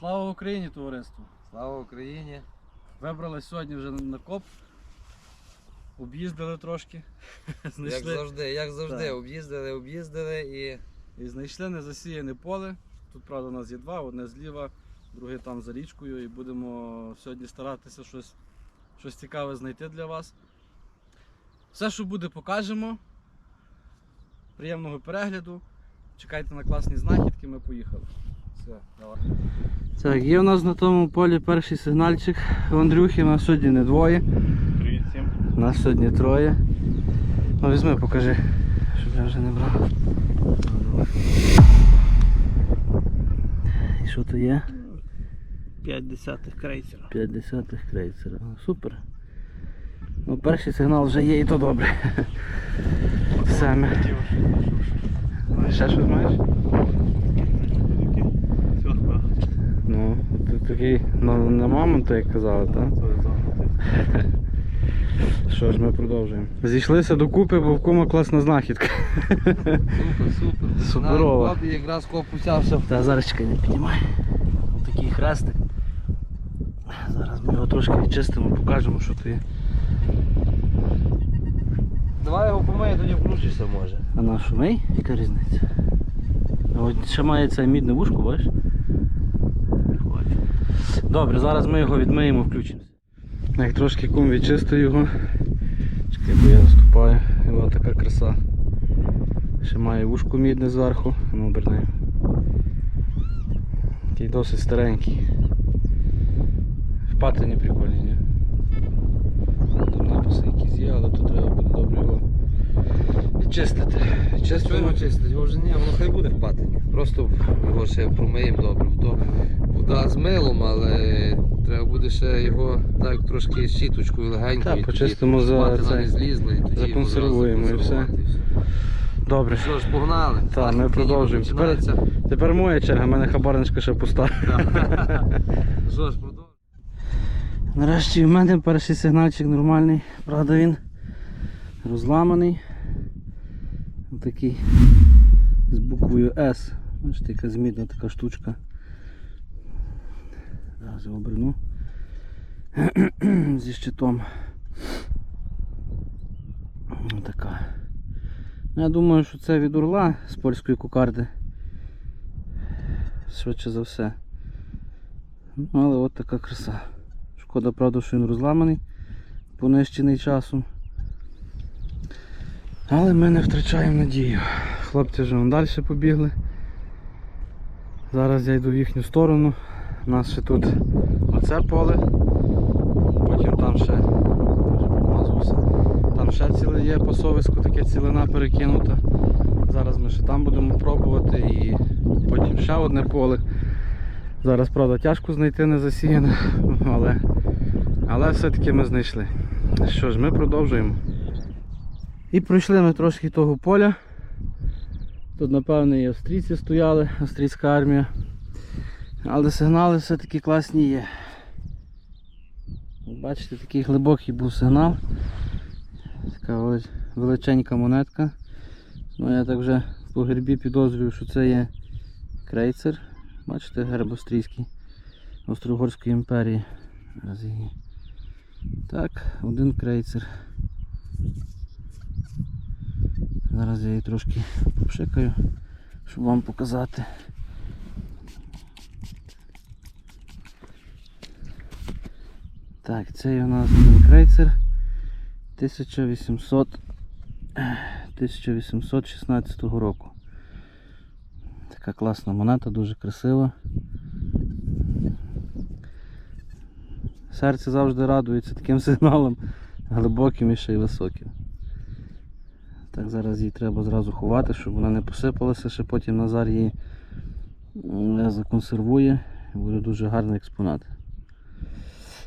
Слава Україні, товариство! Слава Україні! Вибрали сьогодні вже на коп. Об'їздили трошки. Як знайшли, завжди, як завжди, Так. об'їздили, об'їздили і і знайшли незасіяне поле. Тут, правда, у нас є два, одне зліва, друге там за річкою. І будемо сьогодні старатися щось, щось цікаве знайти для вас. Все, що буде, покажемо. Приємного перегляду. Чекайте на класні знахідки, ми поїхали. Так, є у нас на тому полі перший сигнальчик. Андрюхи нас сьогодні не двоє. Привіт всім. Нас сьогодні троє. Ну візьми, покажи, щоб я вже не брав. І що то є? 5 десятих крейсера. 5 десятих крейсера. Ну, Супер. Ну, перший сигнал вже є і то добре. Ми. Ще щось маєш? Ну, ти такий на, на мамонта, як казали, так? Що ж, ми продовжуємо. Зійшлися докупи, бо в кума класна знахідка. супер, супер. Суперова. Якраз коп почався. Та зараз чекай, не піднімай. Ось такий хрестик. Зараз ми його трошки відчистимо, покажемо, що є. Давай його помиє, тоді включишся може. А на мий? Яка різниця? А От ще має це мідне вушко, бачиш? Добре, зараз ми його відмиємо, включимося. Як трошки кум відчистив його. Чекай, бо я наступаю. Ось така краса. Ще має вушко мідне зверху. Ну, обернемо. Такий досить старенький. Впати не прикольні, ні? Там написи якісь є, але тут треба буде добре його відчистити. Його чистить? Його вже ні, воно хай буде в патині. Просто його ще промиємо добре. То вода з милом, але треба буде ще його так трошки щіточкою легенько. Так, почистимо за це. не і тоді Законсервуємо і все. Добре. Що ж, погнали. Так, ми продовжуємо. Тепер- Тепер моя черга, в мене хабарничка ще пуста. Що ж, продовжуємо. Нарешті в мене перший сигнальчик нормальний. Правда він розламаний. Такий з буквою S. Бачите, яка змідна така штучка. Зараз я оберну зі щитом. Така. Ну, Я думаю, що це від урла з польської кукарди. Швидше за все. Ну, але от така краса. Шкода, правда, що він розламаний, понищений часом. Але ми не втрачаємо надію. Хлопці вже далі побігли. Зараз я йду в їхню сторону. У нас ще тут оце поле. Потім там ще. Там ще ціле є по совиску, таке цілина перекинута. Зараз ми ще там будемо пробувати і потім ще одне поле. Зараз, правда, тяжко знайти не засіяне, але, але все-таки ми знайшли. Що ж, ми продовжуємо. І пройшли ми трошки того поля. Тут, напевно, і австрійці стояли, австрійська армія. Але сигнали все-таки класні є. Бачите, такий глибокий був сигнал. Така величенька монетка. Ну я так вже по гербі підозрюю, що це є крейцер. Бачите, герб австрійський Австро-Угорської імперії. Зараз її. Так, один крейцер. Зараз я її трошки попшикаю, щоб вам показати. Так, це у нас крейцер 1800 1816 року. Така класна монета, дуже красива. Серце завжди радується таким сигналом глибоким і ще й високим. Так, зараз її треба зразу ховати, щоб вона не посипалася, ще потім Назар її законсервує буде дуже гарний експонат.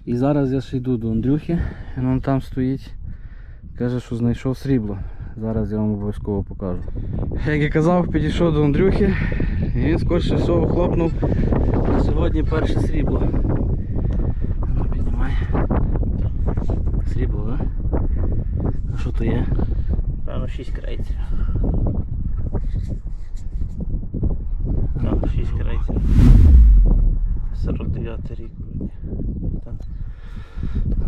І зараз я ще йду до Андрюхи, він вон там стоїть. Каже, що знайшов срібло. Зараз я вам обов'язково покажу. Як і казав, підійшов до Андрюхи і він скорше всього хлопнув на сьогодні перше срібло. Ну, піднімай. Срібло, так? А що то є? Певно 6 крейсерів. Так, 6 крейсерів. 29 рік.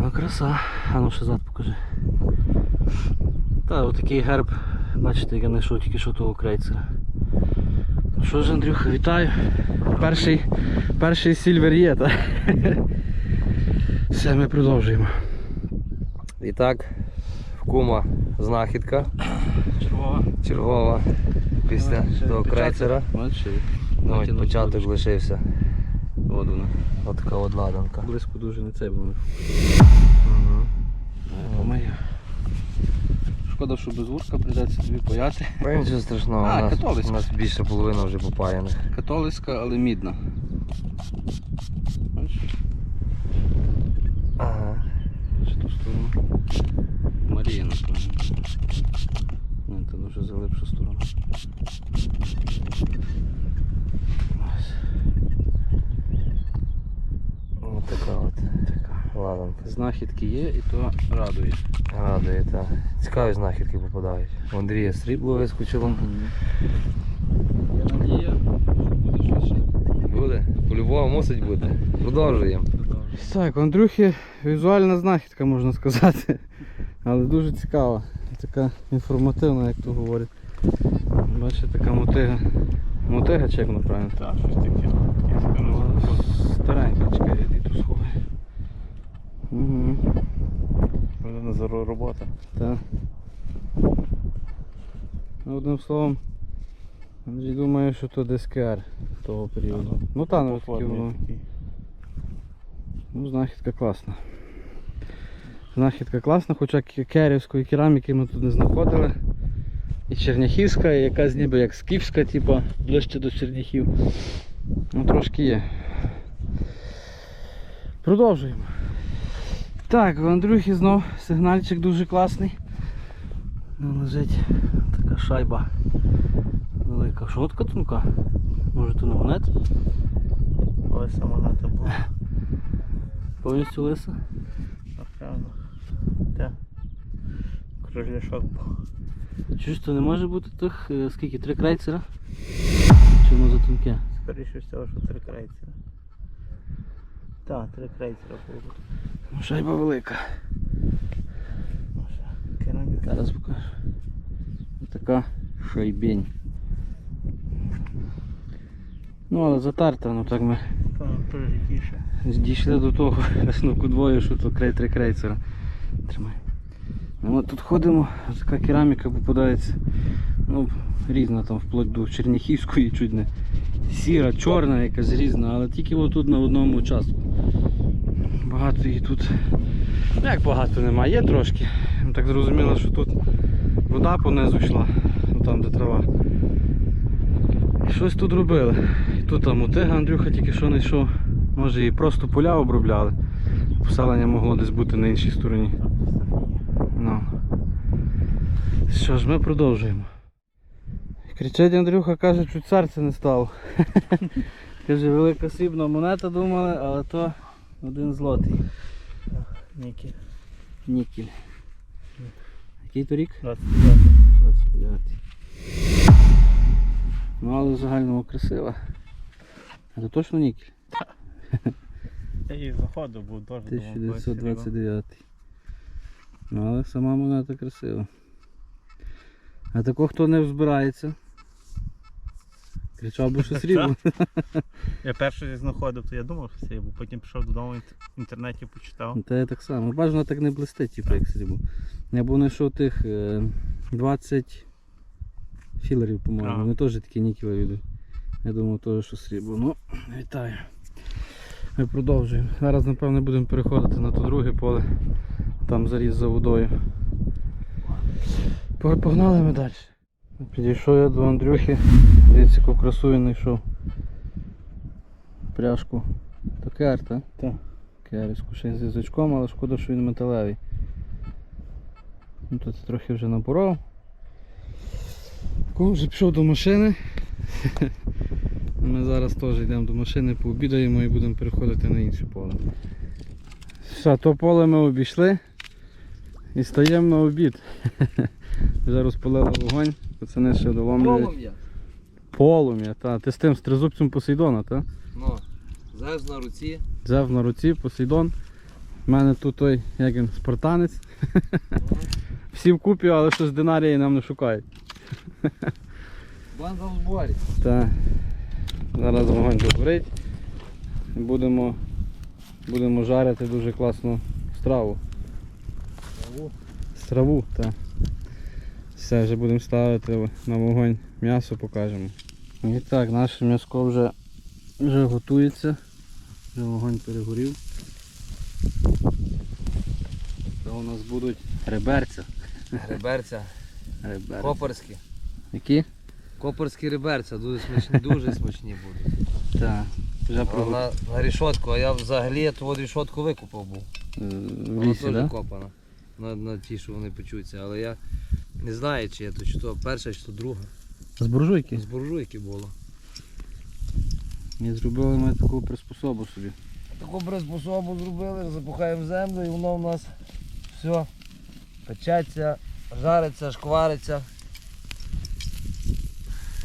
Ну, краса. А ну ще зад покажи. Та, отакий герб, бачите, я знайшов тільки що того крейцера. Ну що ж, Андрюха, вітаю. Перший, перший сільвер є, так? Все, ми продовжуємо. І так, в кума знахідка Чергова. чергова після того крейцера. Ну, початок лишився. От вона. От така от ладанка. Близько дуже не цей був. Угу. Шкода, що без вурка прийдеться тобі паяти. Нічого страшного, А, у, нас, у нас більше половина вже попаяних. Католицька, але мідна. Бачиш, Ага. чи ту сторону. Марія, напевно. Ні, це дуже залипша сторона. Ось. Ось така от Така. ладанка. Знахідки є і то радує. Радує, так. Цікаві знахідки попадають. У Андрія срібло вискочило. Я надія, що буде швидше. Буде. По-любому мусить бути. Продовжуємо. Так, у Андрюхи візуальна знахідка, можна сказати. Але дуже цікава. Така інформативна, як то говорять. Бачите, така мотига. Мотига чи як воно правильно? Так, щось таке. Старенька, чекай, я тут сховаю. Угу. Вона за робота. Так. Ну, одним словом, Андрій думає, що то ДСКР того періоду. Ну та ну такі воно. Ну, знахідка класна. Знахідка класна, хоча ке- керівської кераміки ми тут не знаходили. І черняхівська, і якась ніби як скіфська, типу, ближче до черняхів. Ну трошки є. Продовжуємо. Так, у Андрюхи знов сигнальчик дуже класний. Ну, лежить така шайба велика. Що от катунка? Може то не монет? Ось сама на була. Повністю лиса? Напевно. Так. Кругляшок був. Чуєш, то не може бути тих, е, скільки, три крейцера? Воно за тонке? Скоріше всього, що три крейцера. Так, три крейцера було. Ну, Шайба велика. Кераміка. Зараз покажу. Така шайбень. Ну, але затерта, ну так ми Там дійшли до того висновку двоє, що то крей три крейцера. Тримай. Ну, тут ходимо, така кераміка попадається. Ну, різна там вплоть до черніхівської, чуть не сіра, чорна, якась різна, але тільки отут на одному участку. Багато її тут. Ну як багато немає, є трошки. Так зрозуміло, що тут вода понизу йшла, ну, там де трава. Щось тут робили. І тут там мотига Андрюха тільки що знайшов. Може і просто поля обробляли. Поселення могло десь бути на іншій стороні. Ну. Що ж, ми продовжуємо. Кричить Андрюха, каже, чуть серце не стало. Каже, велика срібна монета думали, але то один злотий. Нікі. Нікель. Який то рік? 29. 29. Ну але в загальному красива. А це точно нікель. Я її заходив, був теж. 1929. Ну але сама монета красива. А тако хто не збирається? Кричав би, що срібло. Я перший знаходив, то я думав, що це бо потім пішов додому в інтернеті почитав. Та я так само. Бажано так не блистить, типу, як срібло. Я був знайшов тих е, 20 філерів, по-моєму. Ага. Вони теж такі нікелеві йдуть. Я думав теж, що срібло. Ну, вітаю. Ми продовжуємо. Зараз, напевно, будемо переходити на то друге поле. Там заріз за водою. Погнали ми далі. Підійшов я до Андрюхи. Дивіться, яку красу він знайшов. Пряжку. То кер, так? Так. Керівську ще з язичком, але шкода, що він металевий. Ну, тут трохи вже напоров. Ко, вже пішов до машини. Ми зараз теж йдемо до машини, пообідаємо і будемо переходити на інше поле. Все, то поле ми обійшли і стаємо на обід. Вже розпалили вогонь, пацани ще доломлюють. Полум'я. Полум'я, та. Ти з тим з тризубцем Посейдона, так? Ну, Зевс на руці. Взяв на руці Посейдон. У мене тут той, як він, спартанець. Всі вкупі, але щось динарії нам не шукають. Банда в зборі. Так. Зараз вогонь догорить. Будемо, будемо жарити дуже класну страву. Страву, так. Все, вже будемо ставити на вогонь м'ясо покажемо. І так, наше м'яско вже, вже готується. Вже вогонь перегорів. Це у нас будуть реберця. Реберця. Реберця. Копорські. Які? Копорські реберця дуже смачні, дуже смачні будуть. Так. Вже про... На, на рішотку, а я взагалі ту от рішотку викупав був. в Вона теж да? копана. На, на ті, що вони почуться. Але я не знаю, чи я то чи то перша, чи то друга. З буржуйки. З буржуйки було. І зробили ми таку приспособу собі. Таку приспособу зробили, запухаємо землю і воно в нас все печеться, жариться, шквариться.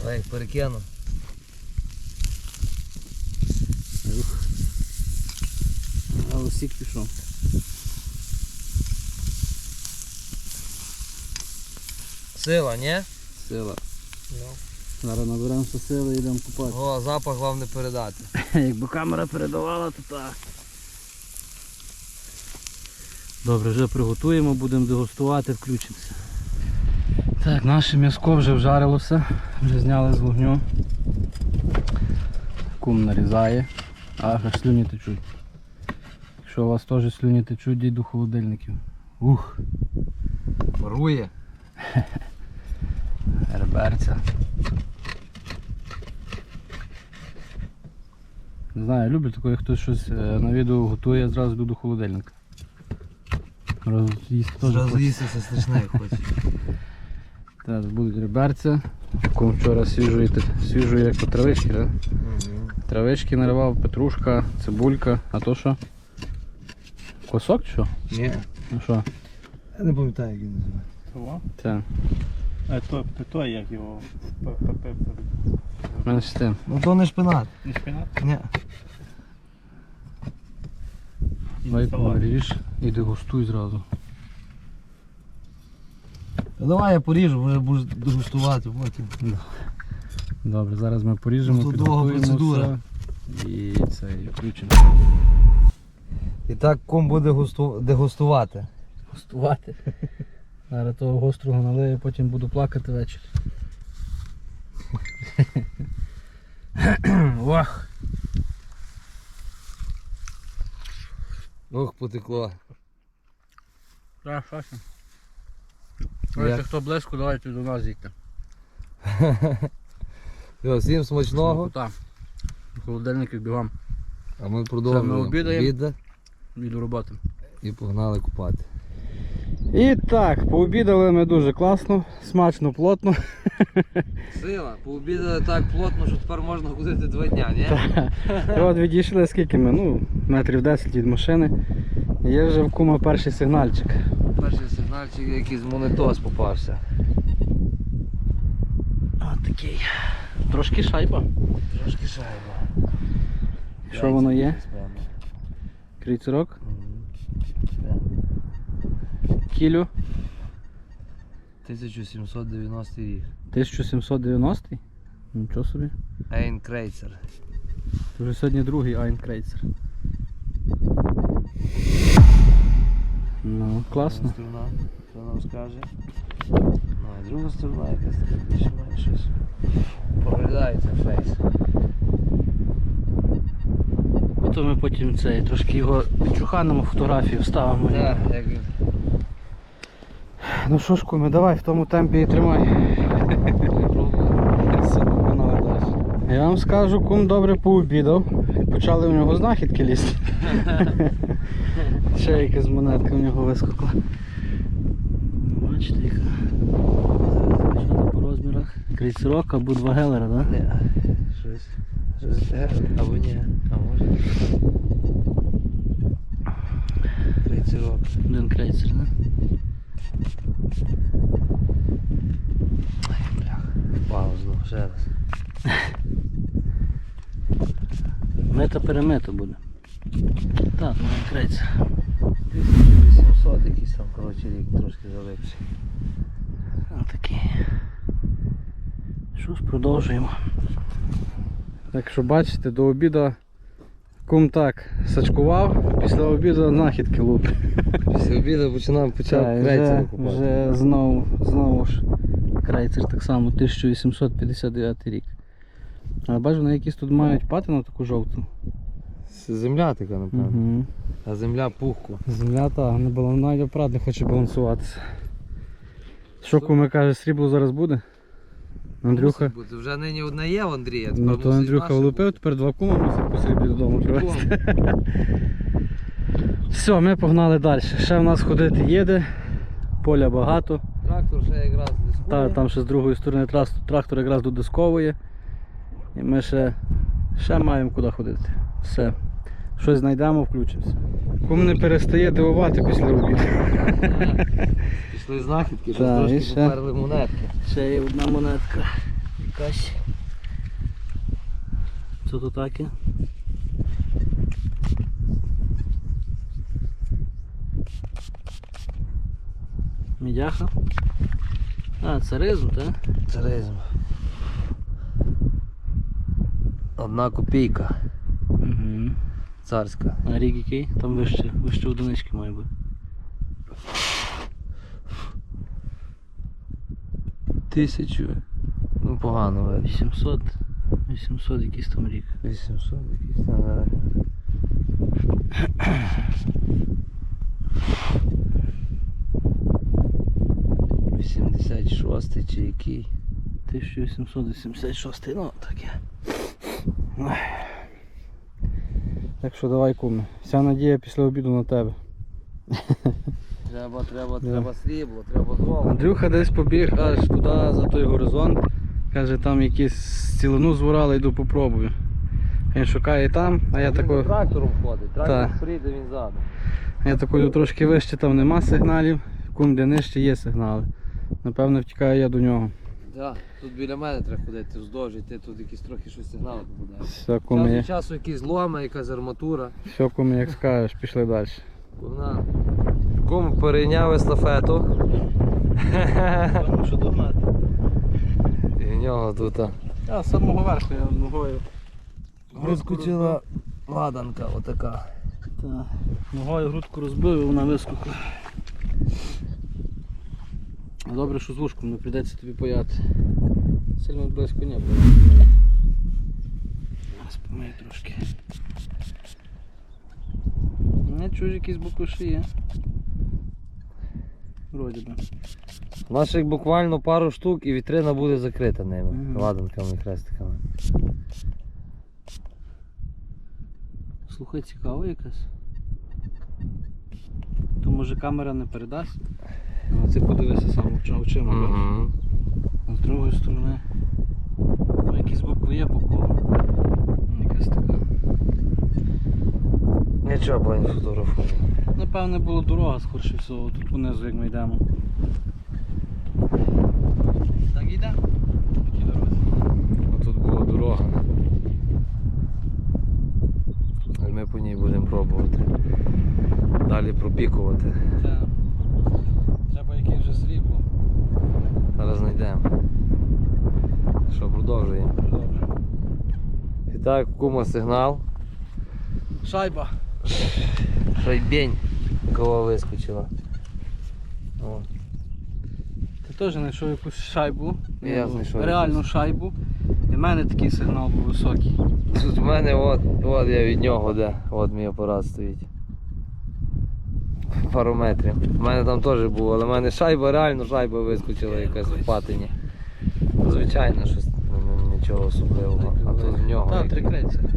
Ой, перекину. А усік пішов. Сила, ні? Сила. Зараз наберемося сили і йдемо купати. О, запах вам не передати. Якби камера передавала, то так. Добре, вже приготуємо, будемо дегустувати, включимося. Так, наше м'яско вже вжарилося, вже зняли з вогню. Кум нарізає. Ах, аж слюні течуть. Якщо у вас теж слюні течуть, йдіть до холодильників. Ух, Парує. реберця. Не знаю, люблю таке, як хтось щось е, на відео готує, я зразу йду до холодильника. Їсти теж Зразу їсти все страшне хоче. Так, будуть реберця. Кум вчора свіжої, свіжої як по травички, да? Травички наривав, петрушка, цибулька, а то що? Косок чи що? Ні. Ну що? Я не пам'ятаю, як він називає. Того? Це. А то, то, то як його мене з тим. Ну то не шпинат. не шпинат? Ні. Давай поріж і дегустуй зразу. Давай я поріжу, вже будеш дегустувати потім. Добре, зараз ми поріжемо, тут довга підготуємо процедура. все і це і включимо. І так ком буде густу... дегустувати. Густувати. Зараз того гострого налию, потім буду плакати ввечері. Ох! Ох, потекло. Так, Саша. Як? хто близько, давайте до нас їдьте. Всім смачного. Так. Холодильник бігом. А ми продовжуємо. Ми обідаємо. Обіда І до роботи. і погнали купати. І так, пообідали ми дуже класно, смачно, плотно. Сила, пообідали так плотно, що тепер можна ходити два дня, ні? І от відійшли скільки ми, ну, метрів 10 від машини. Є вже в кума перший сигнальчик. Перший сигнальчик якийсь монетос попався. От такий. Трошки шайба. Трошки шайба. Що воно є? Яйця якісь, певно. Крійцерок. Мгм. Да. Кілю. 1790 рік. 1790 Нічого собі. Ейн Крейцер. Це вже сьогодні другий Айн Крейцер. Ну, класно. Сторона, що нам скаже. Ну, і друга сторона якась така більш-менш щось. Поглядається фейс. І то ми потім цей трошки його підчуханимо, фотографію вставимо. Так, як він. Ну що ж, куме, давай в тому темпі і тримай. Я вам скажу, кум добре пообідав. Почали у нього знахідки лізти. Ще якась монетка у нього вискокла. Бачите, яка. По розмірах? Крейцерок або два гелера, так? Да? Щось. Щось. Або ні. А може. Крейцерок. Один крейцер, так? Впав знову, ще раз. Мета перемета буде. Так, ну крайця. 1800 якийсь там, коротше, рік трошки залипший. Отакий. Що ж, продовжуємо. Так що бачите, до обіду кум так сачкував, після обіду знахідки лупить. Після обіду починав почав Так, крайця вже знову, знову ж крайцер так само, 1859 рік. Але бачу, вони якісь тут мають патину таку жовту. Земля така, напевно. Угу. А земля пухку. Земля та не була, навіть не хоче балансуватися. Що куми каже, срібло зараз буде? Андрюха. Мусить бути. Вже нині одна є в Андрія. тепер Ну то мусить Андрюха наша влупив, тепер два кума мусить по сріблі додому привезти. Все, ми погнали далі. Ще в нас ходити їде, поля багато. Трактор ще якраз. Та, там ще з другої сторони трактор якраз додисковує. І ми ще, ще маємо куди ходити. Все. Щось знайдемо, включимося. Кум не перестає дивувати після обіду. Пішли знахідки, Та, що трошки ще. поперли монетки. Ще є одна монетка. Якась. Що то таке? Мідяха. А, це ризм, так? Царизм. Одна копійка Угу. царська. А рік який? Там вище, вище одинички має бути. Тисячу. Ну погано видно. 800. 800 якийсь там рік. 800 якийсь там. Да. Вісімдесят шостий чи який? 1886, ну таке. Так що давай куми. Вся надія після обіду на тебе. Треба, треба, треба срібло, треба золото. Андрюха десь побіг аж туди за той горизонт. Каже, там якісь цілину зворали, йду попробую. Він шукає там, а я Він за трактором ходить, трактор Так. прийде, він ззаду. я тако трошки вище, там нема сигналів. Кум де нижче є сигнали. Напевно втікаю я до нього. Да, тут біля мене треба ходити вздовж, йти тут якісь трохи щось сигнали попадає. Все Час від часу якісь зломи, якась арматура. все куми, як скажеш, пішли далі. Погнали. Кому перейняв естафету. Що догнати? І в нього тут а, А, з самого верху я ногою. вискочила ладанка отака. Так. Ногою грудку розбив і вона вискокла. Добре, що з вушком не прийдеться тобі паяти. Сильно близько не було. Зараз помию трошки. Не чужі якісь буквиші є. Вроді би. У нас ще буквально пару штук і вітрина буде закрита ними. Мгм. Ладанками і хрестиками. Слухай, цікаво якась. То може камера не передасть? Це подивися сам очима. Угу. А з другої сторони. Ну, якісь букви є по колу. Якась така. Нічого бо не фотографую. Напевне була дорога, скорше всього, тут понизу як ми йдемо. Так йде? По дорозі. Тут була дорога. Ми по ній будемо пробувати. Далі пропікувати. Так. Треба якесь вже срібло. Знайдемо. Що, продовжуємо. І так, кума сигнал. Шайба. Шайбень. Кого вискочила. О. Ти теж знайшов якусь шайбу. Я Ну, знайшов Реальну якусь. шайбу. І в мене такий сигнал був високий. Тут в мене от, от я від нього, де. От мій апарат стоїть. Пару метрів. У мене там теж було, але в мене шайба, реально шайба вискочила якась в патині. Звичайно, щось ну, нічого особливого. А тут в нього Так, три крейцери.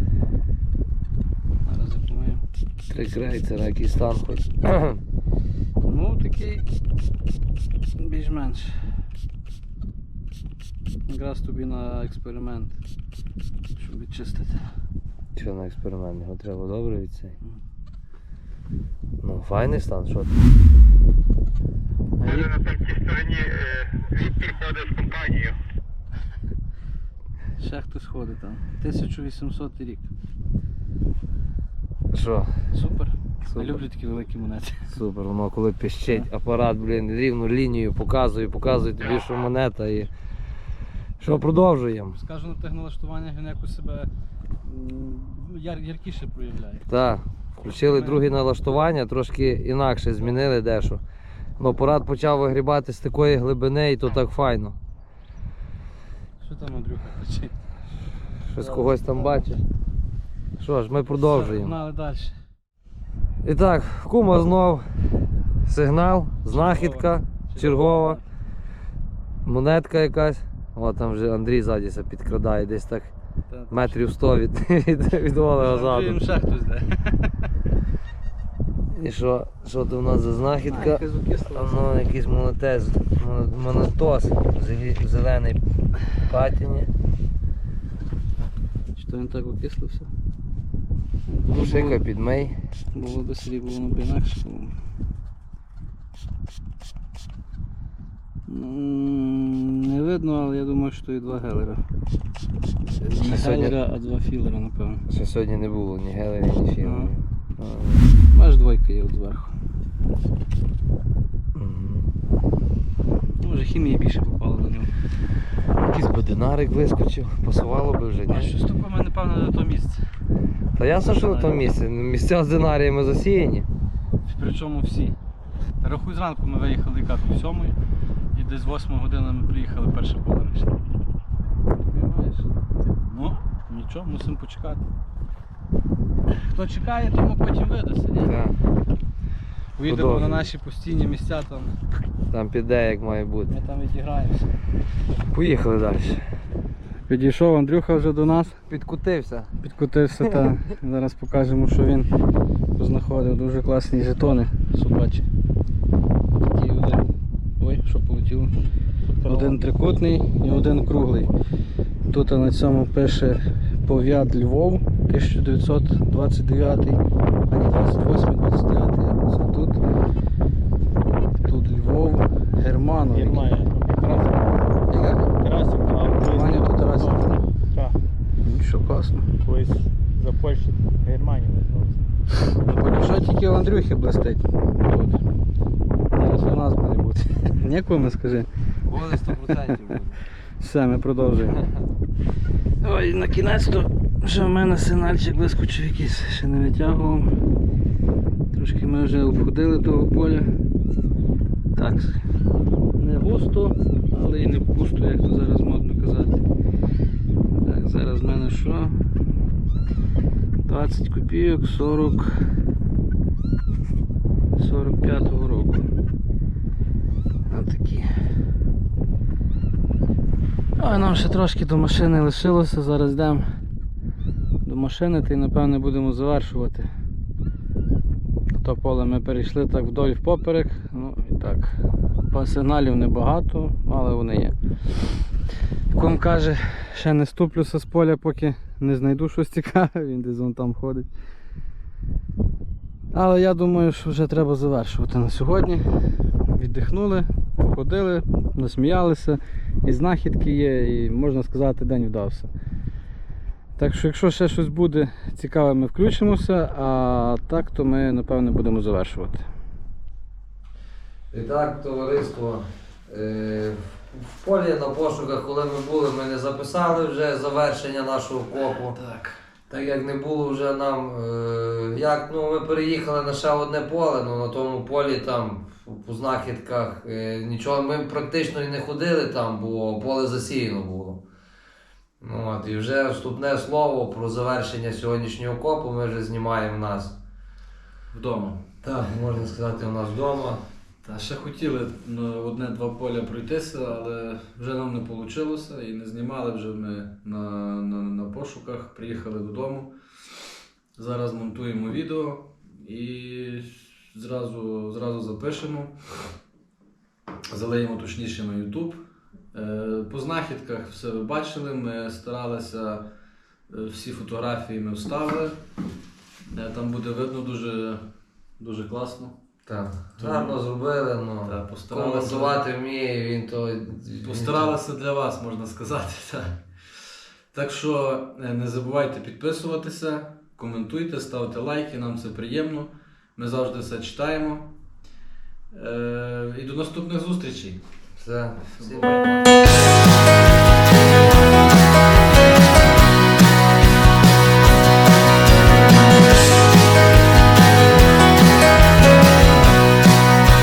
Зараз я помию. три крейцера, який стан хоч. Ну, такий більш-менш. Якраз тобі на експеримент, щоб відчистити. Що на експеримент, його треба добре від цей. Файний стан, що ти? А Може на третій стороні е, Віктор ходить з компанією. ще хтось ходить там. 1800 рік. що? Супер. Я люблю такі великі монети. Супер, воно коли пищить апарат, блін, рівну лінію показує, показує тобі, що монета і. Що продовжуємо? Скажу на тих налаштуваннях він якось себе м, яр, яркіше проявляє. Так, включили друге налаштування, трошки інакше змінили дещо. Ну, апарат почав вигрібати з такої глибини і то так файно. Що там Андрюха кричить? Щось когось там бачиш. Що ж, ми продовжуємо. Погнали далі. І так, кума знов сигнал, знахідка, чергова, монетка якась. О, там вже Андрій ззаді підкрадає, десь так метрів 100 від, від, від Олега хтось. І що, що то в нас за знахідка? А ну, якийсь монетез, моно- монотос в зеленій патіні. Чи то він так окислився? Шика підмей. Було б срібло, воно б інакше. Не видно, але я думаю, що і два гелера. Не сьогодні- гелера, а два філера, напевно. Ще сьогодні не було ні гелері, ні фірми. Аж двойка є от зверху. Може хімії більше попало на нього. Якийсь би динарик вискочив, пасувало би вже, А ні? що ступимо, напевно, на то місце. Та ясно, що на тому місці. Місця з динаріями засіяні. Причому всі. Рахуй зранку ми виїхали яка тут сьомої, і десь 8 години ми приїхали перше поле. Понимаєш? Ну, нічого, мусимо почекати. Хто чекає, тому потім видасться. ні? Так, Поїдемо на наші постійні місця, там, там піде як має бути. ми там відіграємося. Поїхали далі. Підійшов Андрюха вже до нас, Підкутився. підкотився та зараз покажемо, що він познаходив дуже класні жетони собачі. Що полетіло? Один трикутний і один круглий. Тут на цьому пише Пов'ят Львов 1929, а не 28-29 якось. Тут, тут Львов Германов. Германія. Яка? Тарасів Германія тут Тарасів. Так, Ну, Що класно. колись за Польщі Германія називалася. Ну, поки що тільки у Андрюхи блистить. Зараз у нас буде бути. Нікому скажи. Буде 100% буде. Все, ми продовжуємо. Ой, на кінець то вже в мене сигнальчик вискочив якийсь, ще не витягував. Трошки ми вже обходили того поля. Так, не густо, але і не пусто, як то зараз модно казати. Так, зараз в мене що? 20 копійок 40 45-го року. Отакі. А нам ще трошки до машини лишилося, зараз йдемо до машини та й напевне будемо завершувати. То поле ми перейшли так вдоль впоперек. Ну і так. Сигналів небагато, але вони є. Ком каже, ще не ступлюся з поля, поки не знайду щось цікаве, він десь вон там ходить. Але я думаю, що вже треба завершувати на сьогодні. Віддихнули, походили, насміялися, і знахідки є, і можна сказати, день вдався. Так що, якщо ще щось буде цікаве, ми включимося, а так то ми напевне будемо завершувати. І так, товариство, е, в полі на пошуках, коли ми були, ми не записали вже завершення нашого копу. Так. Так як не було вже нам, е, як ну, ми переїхали на ще одне поле, ну на тому полі там по знахідках е, нічого, ми практично і не ходили там, бо поле засіяно було. Ну, от, і вже вступне слово про завершення сьогоднішнього копу ми вже знімаємо в нас. Вдома. Так, можна сказати, у нас вдома. Та ще хотіли на одне-два поля пройтися, але вже нам не вийшло і не знімали вже ми на, на, на пошуках, приїхали додому. Зараз монтуємо відео і зразу, зразу запишемо. Залиємо точніше на YouTube. Е, По знахідках все ви бачили, ми старалися е, всі фотографії ми вставили. Е, Там буде видно дуже, дуже класно. Так, гарно зробили, ну. Так, постаралися. Коментувати вміє, він то. Постаралися для вас, можна сказати. Так, так що е, не забувайте підписуватися, коментуйте, ставте лайки, нам це приємно. Ми завжди все читаємо. Е, і до наступних зустрічей. Все.